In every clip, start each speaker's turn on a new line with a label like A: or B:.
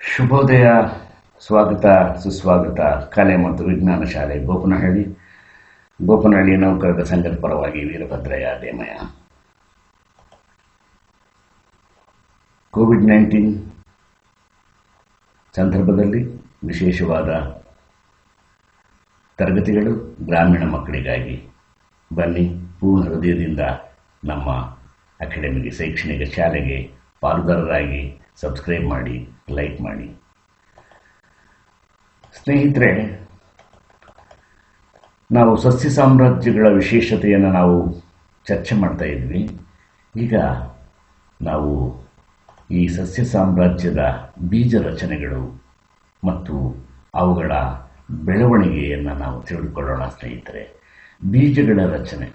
A: ಶುಭೋದಯ, ಸ್ವಾಗತ, ಸುಸ್ವಾಗತ, ಕಲೆ ಮತ್ತು ವಿಜ್ಞಾನ ಶಾಲೆ, ಗೋಪನಹಳ್ಳಿ. ಗೋಪನಹಳ್ಳಿ ನೌಕರರ ಸಂಘದ ಪರವಾಗಿ ವೀರಭದ್ರಯ್ಯ ದೇಮಯ ಕೋವಿಡ್ ನೈನ್ಟೀನ್ ಸಂದರ್ಭದಲ್ಲಿ ವಿಶೇಷವಾದ ತರಗತಿಗಳು ಗ್ರಾಮೀಣ ಮಕ್ಕಳಿಗಾಗಿ ಬನ್ನಿ, ಪೂರ್ಣ ಹೃದಯದಿಂದ ನಮ್ಮ ಅಕಾಡೆಮಿಗೆ, ಶೈಕ್ಷಣಿಕ ಶಾಲೆಗೆ ಪಾಲುದಾರರಾಗಿ ಸಬ್ಸ್ಕ್ರೈಬ್ ಮಾಡಿ. ಲೈಕ್ ಮಾಡಿ ಸ್ನೇಹಿತರೆ, ನಾವು ಸಸ್ಯ ಸಾಮ್ರಾಜ್ಯಗಳ ವಿಶೇಷತೆಯನ್ನು ನಾವು ಚರ್ಚೆ ಮಾಡ್ತಾ ಇದ್ವಿ. ಈಗ ನಾವು ಈ ಸಸ್ಯ ಸಾಮ್ರಾಜ್ಯದ ಬೀಜ ರಚನೆಗಳು ಮತ್ತು ಅವುಗಳ ಬೆಳವಣಿಗೆಯನ್ನು ನಾವು ತಿಳಿದುಕೊಳ್ಳೋಣ ಸ್ನೇಹಿತರೆ. ಬೀಜಗಳ ರಚನೆ.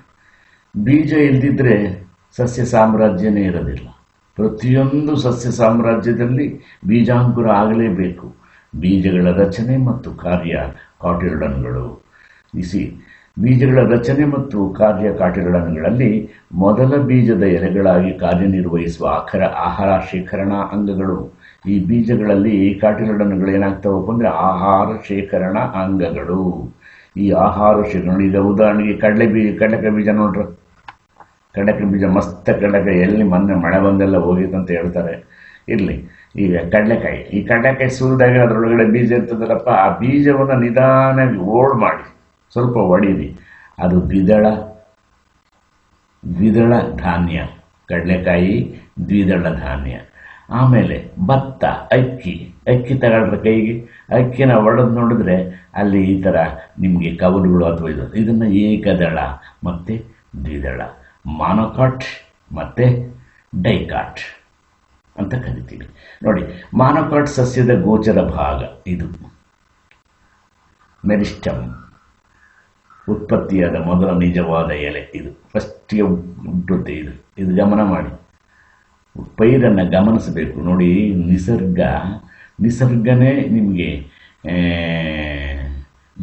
A: ಬೀಜ ಇಲ್ಲದಿದ್ದರೆ ಸಸ್ಯ ಸಾಮ್ರಾಜ್ಯನೇ ಇರೋದಿಲ್ಲ. ಪ್ರತಿಯೊಂದು ಸಸ್ಯ ಸಾಮ್ರಾಜ್ಯದಲ್ಲಿ ಬೀಜಾಂಕುರ ಆಗಲೇಬೇಕು. ಬೀಜಗಳ ರಚನೆ ಮತ್ತು ಕಾರ್ಯ ಕಾಟಿಲ್ಡನ್ಗಳು ಇಸಿ, ಬೀಜಗಳ ರಚನೆ ಮತ್ತು ಕಾರ್ಯ ಕಾಟಿಲ್ಡನ್ಗಳಲ್ಲಿ ಮೊದಲ ಬೀಜದ ಎಲೆಗಳಾಗಿ ಕಾರ್ಯನಿರ್ವಹಿಸುವ ಆಖರ ಆಹಾರ ಶೇಖರಣಾ ಅಂಗಗಳು. ಈ ಬೀಜಗಳಲ್ಲಿ ಕಾಟಿಲ್ಡನ್ಗಳು ಏನಾಗ್ತಾವಪ್ಪ ಅಂದರೆ ಆಹಾರ ಶೇಖರಣಾ ಅಂಗಗಳು. ಈ ಆಹಾರ ಶೇಖರಣೆ ಈಗ ಉದಾಹರಣೆಗೆ ಕಡಲೆ ಬೀಜ ಕಡಲೆಕಾಯಿ ಬೀಜ ನೋಡ್ರಿ. ಕಡಲೆಕಾಯಿ ಬೀಜ ಮಸ್ತ್ ಕಡಲೆಕಾಯಿ ಎಲ್ಲಿ ಮೊನ್ನೆ ಮಳೆ ಬಂದೆಲ್ಲ ಹೋಗಿತ್ತಂತ ಹೇಳ್ತಾರೆ. ಇರಲಿ ಈಗ ಕಡಲೆಕಾಯಿ, ಈ ಕಡಲೆಕಾಯಿ ಸುರಿದಾಗ ಅದರೊಳಗಡೆ ಬೀಜ ಇರ್ತದಲ್ಲಪ್ಪ, ಆ ಬೀಜವನ್ನು ನಿಧಾನವಾಗಿ ಓಡ್ ಮಾಡಿ, ಸ್ವಲ್ಪ ಒಡೀರಿ ಅದು ದ್ವಿದಳ ದ್ವಿದಳ ಧಾನ್ಯ. ಕಡಲೆಕಾಯಿ, ದ್ವಿದಳ ಧಾನ್ಯ. ಆಮೇಲೆ ಭತ್ತ, ಅಕ್ಕಿ. ಅಕ್ಕಿ ತಗೊಳ್ರೆ ಕೈಗೆ, ಅಕ್ಕಿನ ಒಡೆದು ನೋಡಿದ್ರೆ ಅಲ್ಲಿ ಈ ಥರ ನಿಮಗೆ ಕವಲುಗಳು ಅಥವಾ ಇದು, ಇದನ್ನು ಏಕದಳ, ಮತ್ತು ದ್ವಿದಳ. ಮಾನೋಕಾಟ್ ಮತ್ತು ಡೈಕಾಟ್ ಅಂತ ಕರಿತೀವಿ. ನೋಡಿ, ಮಾನೋಕಾಟ್ ಸಸ್ಯದ ಗೋಚರ ಭಾಗ ಇದು. ಮೆರಿಸ್ಟಮ್ ಉತ್ಪತ್ತಿಯಾದ ಮೊದಲ ನಿಜವಾದ ಎಲೆ ಇದು. ಫಸ್ಟಿಗೆ ಹುಟ್ಟುತ್ತೆ ಇದು. ಇದು ಗಮನ ಮಾಡಿ. ಪೈರನ್ನು ಗಮನಿಸಬೇಕು. ನೋಡಿ, ನಿಸರ್ಗ, ನಿಸರ್ಗನೇ ನಿಮಗೆ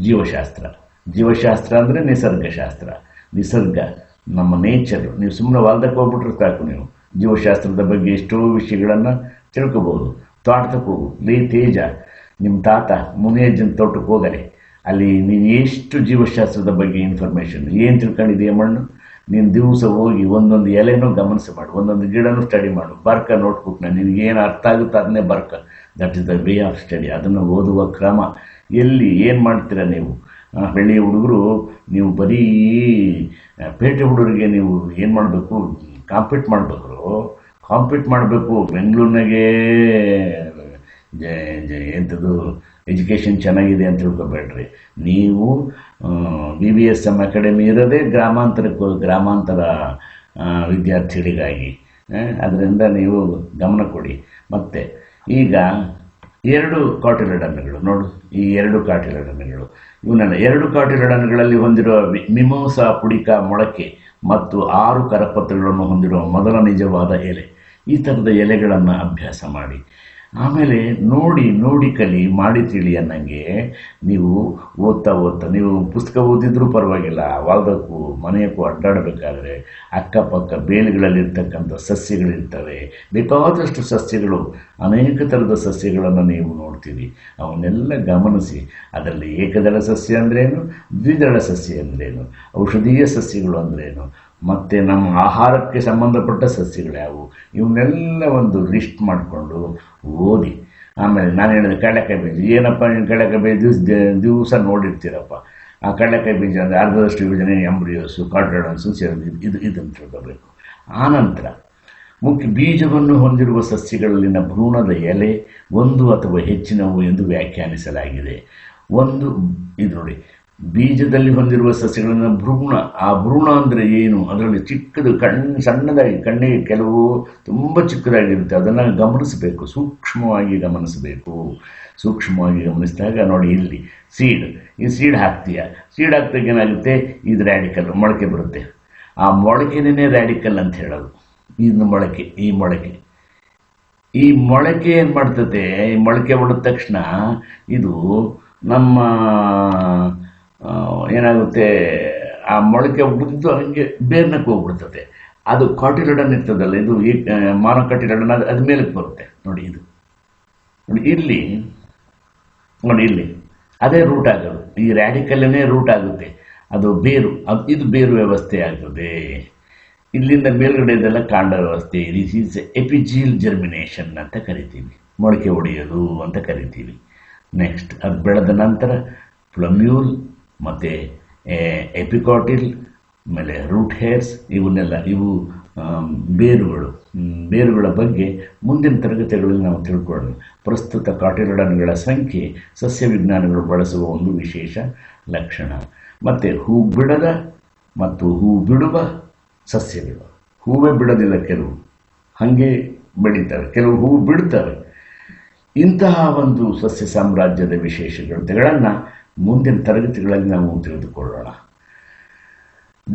A: ಜೀವಶಾಸ್ತ್ರ. ಜೀವಶಾಸ್ತ್ರ ಅಂದರೆ ನಿಸರ್ಗಶಾಸ್ತ್ರ. ನಿಸರ್ಗ. ನಮ್ಮ ನೇಚರು ನೀವು ಸುಮ್ಮನೆ ಹೊಲ್ದಕ್ಕೆ ಹೋಗ್ಬಿಟ್ರೆ ಸಾಕು ನೀವು. ಜೀವಶಾಸ್ತ್ರದ ಬಗ್ಗೆ ಎಷ್ಟೋ ವಿಷಯಗಳನ್ನು ತಿಳ್ಕೊಬೋದು ತೋಟಕ್ಕೆ ಹೋಗು. ಲೇ ತೇಜ ನಿಮ್ಮ ತಾತ ಮುನಿಯಜ್ಜನ ತೋಟಕ್ಕೆ ಹೋಗರೆ ಅಲ್ಲಿ ನೀನು ಎಷ್ಟು ಜೀವಶಾಸ್ತ್ರದ ಬಗ್ಗೆ ಇನ್ಫಾರ್ಮೇಷನ್ ಏನು ತಿಳ್ಕೊಂಡಿದೆಯಾ ಮಣ್ಣು? ನೀನು ದಿವಸ ಹೋಗಿ ಒಂದೊಂದು ಎಲೆನೂ ಗಮನಿಸಿ ಮಾಡು. ಒಂದೊಂದು ಗಿಡನೂ ಸ್ಟಡಿ ಮಾಡು. ಬರ್ಕ ನೋಟ್ಬುಕ್ನ, ನಿನಗೆ ಏನು ಅರ್ಥ ಆಗುತ್ತೆ ಅದನ್ನೇ ಬರ್ಕ. That is the way of study ಅದನ್ನು ಓದುವ ಕ್ರಮ. ಎಲ್ಲಿ ಏನು ಮಾಡ್ತೀರಾ ನೀವು? ಹಳ್ಳಿಯ ಹುಡುಗರು, ನೀವು ಬರೀ ಪೇಟೆ ಹುಡುಗರಿಗೆ ನೀವು ಏನು ಮಾಡಬೇಕು? ಕಾಂಪೀಟ್ ಮಾಡಬೇಕು ಕಾಂಪೀಟ್ ಮಾಡಬೇಕು. ಬೆಂಗಳೂರಿನಾಗೆ ಎಂಥದ್ದು ಎಜುಕೇಷನ್ ಚೆನ್ನಾಗಿದೆ ಅಂತ ತಿಳ್ಕೊಬೇಡ್ರಿ. ನೀವು B B S M academy ಇರೋದೇ ಗ್ರಾಮಾಂತರಕ್ಕೆ ಗ್ರಾಮಾಂತರ ವಿದ್ಯಾರ್ಥಿಗಳಿಗಾಗಿ. ಅದರಿಂದ ನೀವು ಗಮನ ಕೊಡಿ. ಮತ್ತು, ಈಗ ಎರಡು ಕಾಟಿಲಡನ್ಗಳು ನೋಡು, ಈ ಎರಡು ಕಾಟಿಲಡನ್ಗಳು ಇವನ್ನೆಲ್ಲ ಎರಡು ಕಾಟಿಲಡನ್ಗಳಲ್ಲಿ ಹೊಂದಿರುವ ಮಿಮೋಸ, ಪುಡಿಕ, ಮೊಳಕೆ ಮತ್ತು ಆರು ಕರಪತ್ರಗಳನ್ನು ಹೊಂದಿರುವ ಮೊದಲ ನಿಜವಾದ ಎಲೆ. ಈ ಥರದ ಎಲೆಗಳನ್ನು ಅಭ್ಯಾಸ ಮಾಡಿ. ಆಮೇಲೆ ನೋಡಿ ನೋಡಿ ಕಲಿ, ಮಾಡಿ ತಿಳಿ ಅನ್ನಂಗೆ ನೀವು ಓದ್ತಾ ಓದ್ತಾ, ನೀವು ಪುಸ್ತಕ ಓದಿದ್ರೂ ಪರವಾಗಿಲ್ಲ ಹೊಲ್ದಕ್ಕೂ ಮನೆಯಕ್ಕೂ ಅಡ್ಡಾಡಬೇಕಾದ್ರೆ ಅಕ್ಕಪಕ್ಕ ಬೇಲಿಗಳಲ್ಲಿರ್ತಕ್ಕಂಥ ಸಸ್ಯಗಳಿರ್ತವೆ. ಬೇಕಾದಷ್ಟು ಸಸ್ಯಗಳು, ಅನೇಕ ಥರದ ಸಸ್ಯಗಳನ್ನು ನೀವು ನೋಡ್ತೀರಿ. ಅವನ್ನೆಲ್ಲ ಗಮನಿಸಿ. ಅದರಲ್ಲಿ ಏಕದಳ ಸಸ್ಯ ಅಂದ್ರೇನು, ದ್ವಿದಳ ಸಸ್ಯ ಅಂದ್ರೇನು, ಔಷಧೀಯ ಸಸ್ಯಗಳು ಅಂದ್ರೇನು ಮತ್ತು ನಮ್ಮ ಆಹಾರಕ್ಕೆ ಸಂಬಂಧಪಟ್ಟ ಸಸ್ಯಗಳು ಯಾವುವು ಇವನ್ನೆಲ್ಲ ಒಂದು ಲಿಸ್ಟ್ ಮಾಡಿಕೊಂಡು ಓದಿ. ಆಮೇಲೆ ನಾನು ಹೇಳಿದೆ ಕಡಲೆಕಾಯಿ ಬೀಜ. ಏನಪ್ಪ ನೀನು ಕಡಲೆಕಾಯಿ ಬೀಜ ದಿವಸ ದಿವಸ ನೋಡಿರ್ತೀರಪ್ಪ. ಆ ಕಡಲೆಕಾಯಿ ಬೀಜ ಅಂದರೆ ಅರ್ಧದಷ್ಟು ವಿಭಜನೆ ಎಂಬ್ರಿಯೋಸು ಕಾರ್ಡೋಡನ್ಸು ಸೇರಿದ ಇದು, ಇದನ್ನು ತಿಳ್ಕೋಬೇಕು. ಆನಂತರ ಮುಖ್ಯ ಬೀಜವನ್ನು ಹೊಂದಿರುವ ಸಸ್ಯಗಳಲ್ಲಿನ ಭ್ರೂಣದ ಎಲೆ ಒಂದು ಅಥವಾ ಹೆಚ್ಚಿನವು ಎಂದು ವ್ಯಾಖ್ಯಾನಿಸಲಾಗಿದೆ. ಒಂದು, ಇದು ನೋಡಿ ಬೀಜದಲ್ಲಿ ಹೊಂದಿರುವ ಸಸ್ಯಗಳನ್ನು ಭ್ರೂಣ, ಆ ಭ್ರೂಣ ಅಂದರೆ ಏನು? ಅದರಲ್ಲಿ ಚಿಕ್ಕದು ಕಣ್ಣು ಸಣ್ಣದಾಗಿ ಕಣ್ಣಿಗೆ ಕೆಲವು ತುಂಬ ಚಿಕ್ಕದಾಗಿರುತ್ತೆ. ಅದನ್ನು ಗಮನಿಸಬೇಕು, ಸೂಕ್ಷ್ಮವಾಗಿ ಗಮನಿಸಬೇಕು. ಸೂಕ್ಷ್ಮವಾಗಿ ಗಮನಿಸಿದಾಗ ನೋಡಿ ಇಲ್ಲಿ, ಸೀಡ್. ಈ ಸೀಡ್ ಹಾಕ್ತೀಯ? ಸೀಡ್ ಹಾಕ್ದಾಗ ಏನಾಗುತ್ತೆ? ಇದು ರ್ಯಾಡಿಕಲ್ ಮೊಳಕೆ ಬರುತ್ತೆ. ಆ ಮೊಳಕೆನೇ ರ್ಯಾಡಿಕಲ್ ಅಂತ ಹೇಳೋದು. ಇದು ಮೊಳಕೆ, ಈ ಮೊಳಕೆ. ಈ ಮೊಳಕೆ ಏನು ಮಾಡ್ತದೆ? ಈ ಮೊಳಕೆ ಹೊಡೆದ ತಕ್ಷಣ ಇದು ನಮ್ಮ ಏನಾಗುತ್ತೆ? ಆ ಮೊಳಕೆ ಉದ್ದು ಹಂಗೆ ಬೇರ್ನಕ್ಕೆ ಹೋಗ್ಬಿಡ್ತದೆ. ಅದು ಕಾಟಿಲಡನ್ ಇರ್ತದಲ್ಲ, ಇದು ಈ ಮಾನೋಕಾಟಿಲಡನ್ ಅದು, ಅದ ಮೇಲಕ್ಕೆ ಬರುತ್ತೆ. ನೋಡಿ ಇದು. ನೋಡಿ, ಇಲ್ಲಿ ನೋಡಿ ಇಲ್ಲಿ. ಅದೇ ರೂಟ್ ಆಗೋದು. ಈ ರ್ಯಾಡಿಕಲ್ಲೇ ರೂಟ್ ಆಗುತ್ತೆ. ಅದು ಬೇರು, ಅದು, ಇದು ಬೇರು ವ್ಯವಸ್ಥೆ ಆಗ್ತದೆ ಇಲ್ಲಿಂದ ಮೇಲ್ಗಡೆ ಇದೆಲ್ಲ ಕಾಂಡ ವ್ಯವಸ್ಥೆ. ದಿಸ್ ಈಸ್ ಎಪಿಜೀಲ್ ಜರ್ಮಿನೇಷನ್ ಅಂತ ಕರಿತೀವಿ. ಮೊಳಕೆ ಒಡೆಯೋದು ಅಂತ ಕರಿತೀವಿ. ನೆಕ್ಸ್ಟ್ ಅದು ಬೆಳೆದ ನಂತರ ಪ್ಲಮ್ಯೂಲ್ ಮತ್ತು ಎಪಿಕಾಟಿಲ್ ಆಮೇಲೆ ರೂಟ್ ಹೇರ್ಸ್, ಇವನ್ನೆಲ್ಲ, ಇವು ಬೇರುಗಳು ಬೇರುಗಳ ಬಗ್ಗೆ ಮುಂದಿನ ತರಗತಿಗಳಲ್ಲಿ ನಾವು ತಿಳ್ಕೊಳ್ಳೋಣ. ಪ್ರಸ್ತುತ ಕಾಟಿಲಡನ್ಗಳ ಸಂಖ್ಯೆ ಸಸ್ಯ ವಿಜ್ಞಾನಿಗಳು ಬಳಸುವ ಒಂದು ವಿಶೇಷ ಲಕ್ಷಣ. ಮತ್ತು ಹೂ ಬಿಡದ ಮತ್ತು ಹೂ ಬಿಡುವ ಸಸ್ಯಗಳು ಹೂವೇ ಬಿಡೋದಿಲ್ಲ, ಕೆಲವು ಹಾಗೆ ಬೆಳೀತಾರೆ, ಕೆಲವು ಹೂ ಬಿಡ್ತವೆ. ಇಂತಹ ಒಂದು ಸಸ್ಯ ಸಾಮ್ರಾಜ್ಯದ ವಿಶೇಷತೆಗಳನ್ನು ಮುಂದಿನ ತರಗತಿಗಳಲ್ಲಿ ನಾವು ತಿಳಿದುಕೊಳ್ಳೋಣ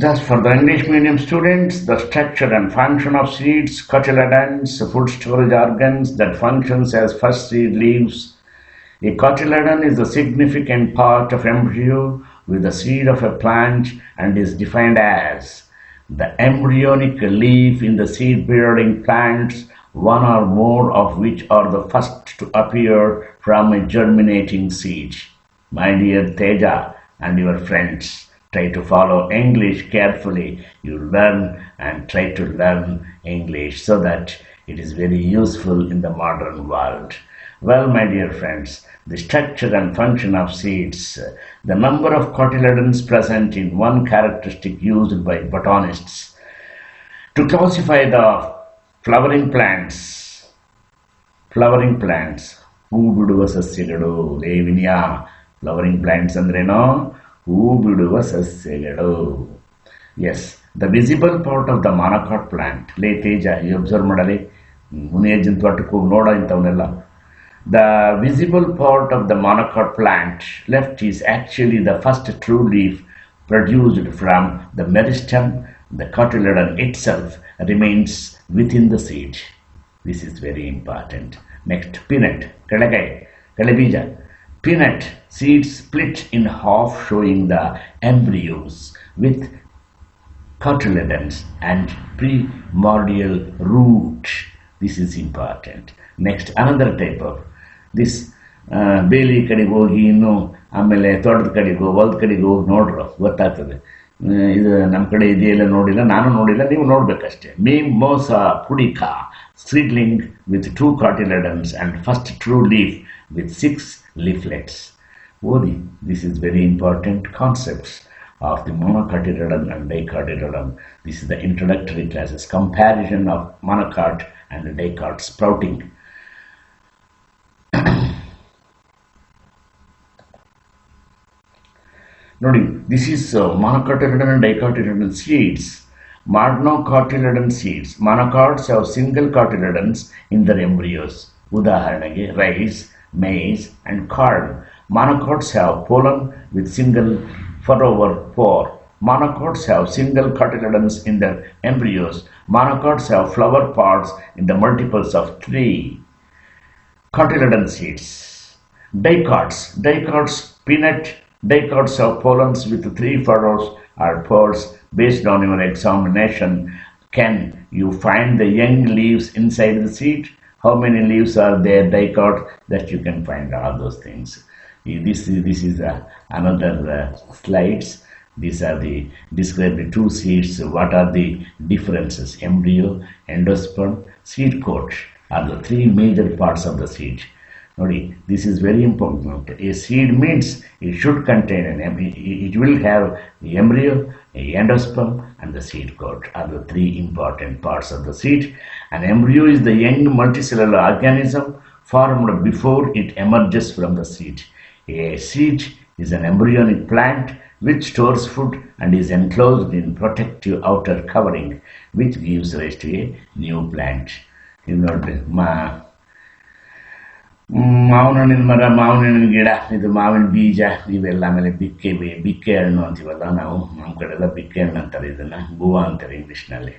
A: Just for the English medium students, the structure and function of seeds, cotyledons, food storage organs that functions as first seed leaves. A cotyledon is a significant part of embryo with the seed of a plant and is defined as the embryonic leaf in the seed-bearing plants, one or more of which are the first to appear from a germinating seed. My dear Teja and your friends, try to follow English carefully. You learn and try to learn English so that it is very useful in the modern world. Well, my dear friends, the structure and function of seeds, the number of cotyledons present in one characteristic used by botanists to classify the flowering plants flowering plants ಹೂ ಬಿಡುವ ಸಸ್ಯಗಳು ಲೇವಿನಿಯಾ flowering plants ಅಂದ್ರೇನೋ ಹೂ ಬಿಡುವ ಸಸ್ಯಗಳು is the visible part of the monocot plant ಲೇ ತೇಜ ಈ observe ಮಾಡಲಿ ಮುನಿಯಜ್ಜನ ತೋಟಕ್ಕೆ ಹೋಗಿ ನೋಡೋ ಇಂಥವನ್ನೆಲ್ಲ the visible part of the monocot plant left is actually the first true leaf produced from the meristem, the cotyledon itself remains within the seed. This is very important. Next, peanut, kalagai, kalabija. Peanut seeds split in half, showing the embryos with cotyledons and primordial root. This is important. Next, another type of this ಆ, ಬೇಲಿ ಕಡೆಗೆ ಹೋಗಿ ಇನ್ನು ಆಮೇಲೆ ತೋಟದ ಕಡೆಗೆ ಹೋಗಿ ಹೊಲದ ಕಡೆಗೆ ಹೋಗಿ ನೋಡ್ರು ಗೊತ್ತಾಗ್ತದೆ ಆ, ಇದು ನಮ್ಮ ಕಡೆ ಇದೆಯಲ್ಲ ನೋಡಿಲ್ಲ ನಾನು ನೋಡಿಲ್ಲ ನೀವು ನೋಡಬೇಕಷ್ಟೇ mimosa pudica seedling with two cotyledons and first true leaf with six leaflets ಓದಿ this is very important concepts of the monocotyledon and dicotyledon. This is the introductory classes, comparison of monocot and dicot sprouting. ನೋಡಿ this is monocotyledon and dicotyledon seeds. Monocotyledon seeds. Monocots have single cotyledons in their embryos. ಉದಾಹರಣೆಗೆ rice maize and corn. Monocots have pollen with single furrover pore. Monocots have single cotyledons in their embryos. Monocots have flower pods in the multiples of three. Cotyledon seeds. Dicots. Dicots, peanut dicots have pollens with three furrows or pores. Based on your examination, can you find the young leaves inside the seed? How many leaves are there dicot that you can find all those things. This is, this is uh, another uh, slides. These are the describe the two seeds. What are the differences? Embryo, endosperm, seed coat are the three major parts of the seed ನೋಡಿ this is very important a seed means it should contain an it will have embryo, a endosperm, and the seed coat are the three important parts of the seed. An embryo is the young multicellular organism formed before it emerges from the seed. A seed is an embryonic plant which stores food and is enclosed in protective outer covering which gives rise to a new plant. ಇದು ನೋಡ್ರಿ ಮಾ ಮ್, ಮಾವಿನ ಹಣ್ಣಿನ ಮರ ಮಾವಿನ ಹಣ್ಣಿನ ಗಿಡ, ಇದು ಮಾವಿನ ಬೀಜ, ಇವೆಲ್ಲ ಆಮೇಲೆ ಬಿಕ್ಕೆ ಬಿಕ್ಕೆ ಹಣ್ಣು ಅಂತೀವಲ್ಲ ನಾವು, ನಮ್ಮ ಕಡೆ ಎಲ್ಲ ಬಿಕ್ಕೆ ಹಣ್ಣು ಅಂತಾರೆ ಇದನ್ನು ಗುವಾ ಅಂತಾರೆ ಇಂಗ್ಲೀಷ್ನಲ್ಲಿ.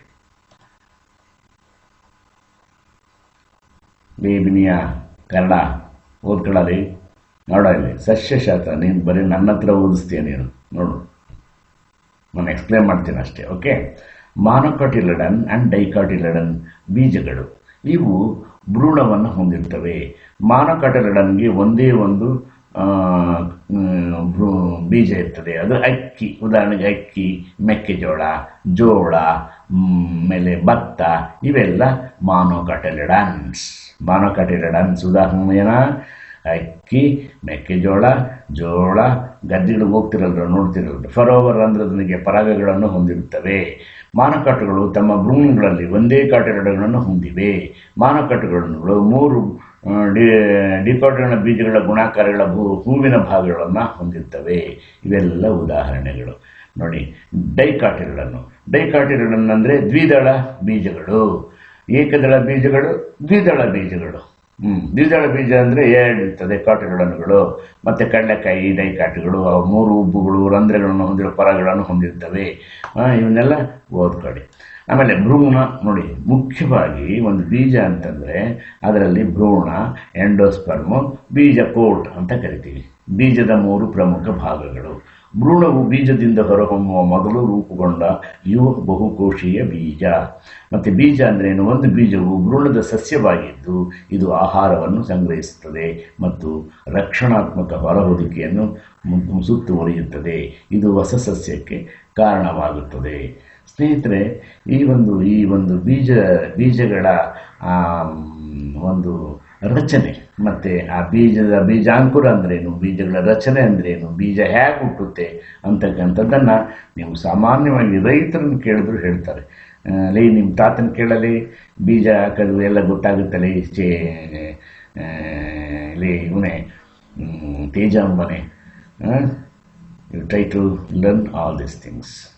A: ಬೇಬಿನಿಯ ಕನ್ನಡ ಓದ್ಕೊಳ್ಳಿ ನೋಡ ಇಲ್ಲಿ, ಸಸ್ಯಶಾಸ್ತ್ರ, ನೀನು ಬರೀ ನನ್ನ ಹತ್ರ ಓದಿಸ್ತೀಯ ನೀನು, ನೋಡು. ನಾನು ಎಕ್ಸ್ಪ್ಲೇನ್ ಮಾಡ್ತೀನಿ ಅಷ್ಟೇ ಓಕೆ ಮಾನೋಕಾಟಿಲಡನ್ ಆ್ಯಂಡ್ ಡೈಕಾಟಿಲಡನ್ ಬೀಜಗಳು, ಇವು ಭ್ರೂಣವನ್ನು ಹೊಂದಿರ್ತವೆ. ಮಾನೋಕಾಟೆರಡನ್ಗೆ ಒಂದೇ ಒಂದು ಬೀಜ ಇರ್ತದೆ. ಅದು ಅಕ್ಕಿ, ಉದಾಹರಣೆಗೆ ಅಕ್ಕಿ, ಮೆಕ್ಕೆಜೋಳ, ಜೋಳ ಮೇಲೆ ಭತ್ತ, ಇವೆಲ್ಲ ಮಾನೋಕಟಲಿಡನ್ಸ್ ಮಾನೋಕಟಲಿಡನ್ಸ್ ಉದಾಹರಣೆಯನ್ನ ಅಕ್ಕಿ, ಮೆಕ್ಕೆಜೋಳ, ಜೋಳ, ಗದ್ದೆಗಳಿಗೆ ಹೋಗ್ತಿರಲ್ರ ನೋಡ್ತಿರಲ್ಲ ಫರೋವರ್ ರಂಧ್ರದೊಂದಿಗೆ ಪರಾಗಗಳನ್ನು ಹೊಂದಿರುತ್ತವೆ. ಮಾನಕಾಟುಗಳು ತಮ್ಮ ಭ್ರೂಣಗಳಲ್ಲಿ ಒಂದೇ ಕಾಟೆರಡಗಳನ್ನು ಹೊಂದಿವೆ. ಮಾನಕಟ್ಟುಗಳನ್ನು ಮೂರು ಡಿ ಡಿಕಾಟಗಳ ಬೀಜಗಳ ಗುಣಾಕಾರಗಳ ಭೂ, ಹೂವಿನ ಭಾಗಗಳನ್ನು ಹೊಂದಿರ್ತವೆ. ಇವೆಲ್ಲ ಉದಾಹರಣೆಗಳು. ನೋಡಿ, ಡೈಕಾಟಿರಡನ್ನು. ಡೈಕಾಟಿರಡನ್ ಅಂದರೆ ದ್ವಿದಳ ಬೀಜಗಳು. ಏಕದಳ ಬೀಜಗಳು, ದ್ವಿದಳ ಬೀಜಗಳು. ಹ್ಮ್. ದ್ವಿದಳ ಬೀಜ ಅಂದರೆ ಎರಡು ಇರ್ತದೆ ಮತ್ತೆ ಮತ್ತು ಕಡಲೆಕಾಯಿ ಅವು ಮೂರು ಉಬ್ಬುಗಳು, ರಂಧ್ರಗಳನ್ನು ಹೊಂದಿರೋ ಪರಗಳನ್ನು ಹೊಂದಿರ್ತವೆ. ಇವನ್ನೆಲ್ಲ ಓದ್ಕೊಳ್ಳಿ ಆಮೇಲೆ ಭ್ರೂಣ, ನೋಡಿ, ಮುಖ್ಯವಾಗಿ ಒಂದು ಬೀಜ ಅಂತಂದರೆ ಅದರಲ್ಲಿ ಭ್ರೂಣ, ಎಂಡೋಸ್ಪರ್ಮು ಬೀಜ ಕೋಟ್ ಅಂತ ಕರಿತೀವಿ. ಬೀಜದ ಮೂರು ಪ್ರಮುಖ ಭಾಗಗಳು. ಭ್ರೂಣವು ಬೀಜದಿಂದ ಹೊರಹೊಮ್ಮುವ ಮೊದಲು ರೂಪುಗೊಂಡ ಯುವ ಬಹುಕೋಶೀಯ ಬೀಜ. ಮತ್ತು ಬೀಜ ಅಂದ್ರೇನು ಒಂದು ಬೀಜವು ಭ್ರೂಣದ ಸಸ್ಯವಾಗಿದ್ದು ಇದು ಆಹಾರವನ್ನು ಸಂಗ್ರಹಿಸುತ್ತದೆ ಮತ್ತು ರಕ್ಷಣಾತ್ಮಕ ಹೊರಹೊದಿಕೆಯನ್ನು ಹೊದಿಕೆಯನ್ನು ಸುತ್ತುವರಿಯುತ್ತದೆ. ಇದು ಹೊಸ ಸಸ್ಯಕ್ಕೆ ಕಾರಣವಾಗುತ್ತದೆ. ಸ್ನೇಹಿತರೆ, ಈ ಒಂದು ಈ ಒಂದು ಬೀಜ, ಬೀಜಗಳ ಒಂದು ರಚನೆ ಮತ್ತು ಆ ಬೀಜದ ಬೀಜಾಂಕುರ ಅಂದ್ರೇನು? ಬೀಜಗಳ ರಚನೆ ಅಂದ್ರೇನು? ಬೀಜ ಹೇಗೆ ಹುಟ್ಟುತ್ತೆ? ಅಂತಕ್ಕಂಥದ್ದನ್ನು ನೀವು ಸಾಮಾನ್ಯವಾಗಿ ರೈತರನ್ನು ಕೇಳಿದ್ರು ಹೇಳ್ತಾರೆ. ಲೇ ನಿಮ್ಮ ತಾತನ ಕೇಳಲಿ, ಬೀಜ ಹಾಕೋದು ಎಲ್ಲ ಗೊತ್ತಾಗುತ್ತಲೇ ಚೇ ಲೇ, ಇವನೇ ತೇಜಾಂಬನೆ you try to learn all these things